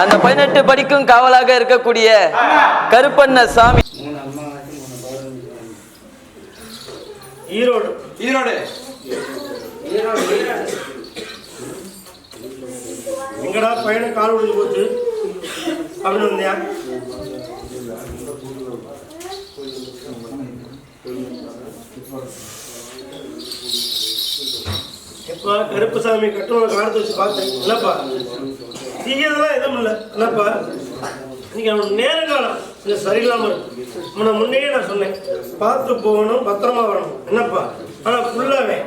அந்த பதினெட்டு படிக்கும் காவலாக இருக்கக்கூடிய கருப்பண்ண சாமி. ஈரோடு. ஈரோடு. எங்கடா பையனை கால் ஒடிஞ்சு போச்சு? அப்படின்னு வந்தியா எப்பா கருப்புசாமி கட்டுன காலத்தை வச்சு பார்த்தேன். என்னப்பா? தீயதெல்லாம் எதுவும் இல்லை. என்னப்பா? இன்னைக்கு அவன் நேரம் காலம். இது சரியில்லாமல் இருக்கு. முன்ன முன்னையே நான் சொன்னேன். பார்த்து போகணும் பத்திரமா வரணும். என்னப்பா? ஆனால் ஃபுல்லாவே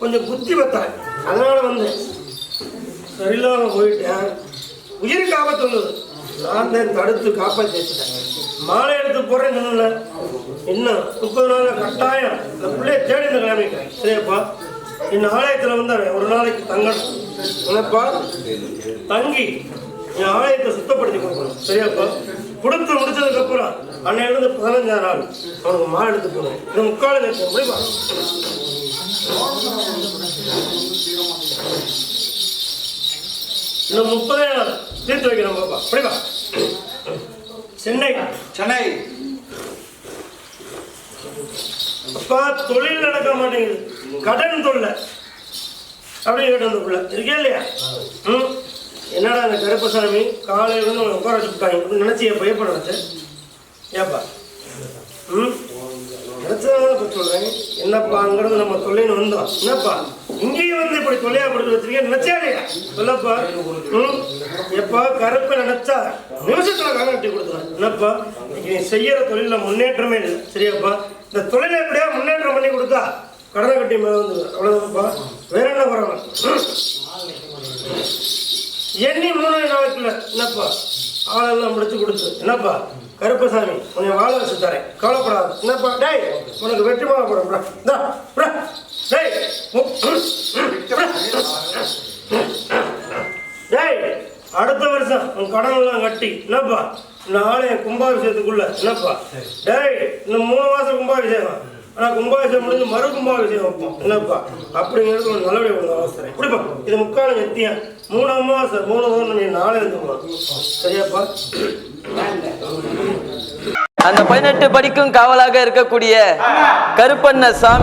கொஞ்சம் புத்தி பத்தாய் அதனால வந்தேன். சரியில்லாமல் போயிட்டேன். உயிருக்கு ஆபத்து வந்தது. நான் தான் தடுத்து காப்பாற்றி வச்சுட்டேன். மாலை எடுத்து போறேன்னு சொன்னல இன்னும் முப்பது நாள் கட்டாயம். இந்த பிள்ளைய தேடி இந்த கிளம்பிக்கிறேன் சரியாப்பா? இந்த ஆலயத்தில் வந்து அவன் ஒரு நாளைக்கு தங்கணும். என்னப்பா தங்கி என் ஆலயத்தை சுத்தப்படுத்தி கொடுக்கணும். சரியாப்பா? கொடுத்து முடிச்சதுக்கு அப்புறம் அன்னையிலிருந்து பதினஞ்சாம் நாள் அவனுக்கு மாலை எடுத்து போனேன் இது முக்கால் லட்சம் முடியுமா இன்னும் முப்பதே நாள் தீர்த்து வைக்கிறோம் பாப்பா. புரியுமா சென்னை. சென்னை. அப்பா தொழில் நடக்க மாட்டேங்குது. கடன் தொல்லை. அப்படின்னு கேட்டு அந்த பிள்ளை. இருக்கே இல்லையா? ம். என்னடா அந்த கருப்பசாமி காலையில இருந்து உட்கார வச்சுட்டாங்க அப்படின்னு நினைச்சி என் எப்போ வச்சு ஏப்பா? ம். நினைச்சதான் இப்போ சொல்றேன். என்னப்பா அங்கிருந்து நம்ம தொல்லைன்னு வந்தோம். என்னப்பா? இங்கேயும் வந்து இப்படி தொல்லையா படுத்து வச்சிருக்கேன் நினைச்சா இல்லையா? சொல்லப்பா. ம். எப்பா கருப்பை நினைச்சா நிமிஷத்துல காங்கட்டி கொடுத்துருவேன். என்னப்பா? இன்னைக்கு நீ செய்யற தொழில முன்னேற்றமே இல்லை. சரியாப்பா? இந்த தொழில் எப்படியா முன்னேற்றம் பண்ணி கொடுத்தா கடனை கட்டி மேல வந்து அவ்வளோதான்ப்பா வேற என்ன வரணும் எண்ணி மூணு நாளைக்குள்ள என்னப்பா? ஆளெல்லாம் முடிச்சு கொடுத்து. என்னப்பா? கருப்பசாமி உன்னை வாழ வச்சு தரேன். கவலைப்படாது. என்னப்பா? டேய் உனக்கு வெற்றி மாலை போடுறா டேய் டேய் அடுத்த வருஷம் உன் கடன் எல்லாம் கட்டி. என்னப்பா? நாளைய கும்பாபிஷேகத்துக்குள்ள. என்னப்பா? டேய் இன்னும் மூணு மாசம் கும்பாபிஷேகம். ஆனா கும்பாபிஷேகம் முடிஞ்சு மறு கும்பாபிஷேகம் வைப்போம். என்னப்பா? அப்படிங்கிறது ஒரு நல்லபடியா ஒரு அவசரம். இப்படிப்பா இது முக்கால நித்தியம் மூணு அமாவாசை மூணு மாசம் நீ நாளை சரியாப்பா? அந்த பதினெட்டு படிக்கும் காவலாக இருக்கக்கூடிய கருப்பண்ண சாமி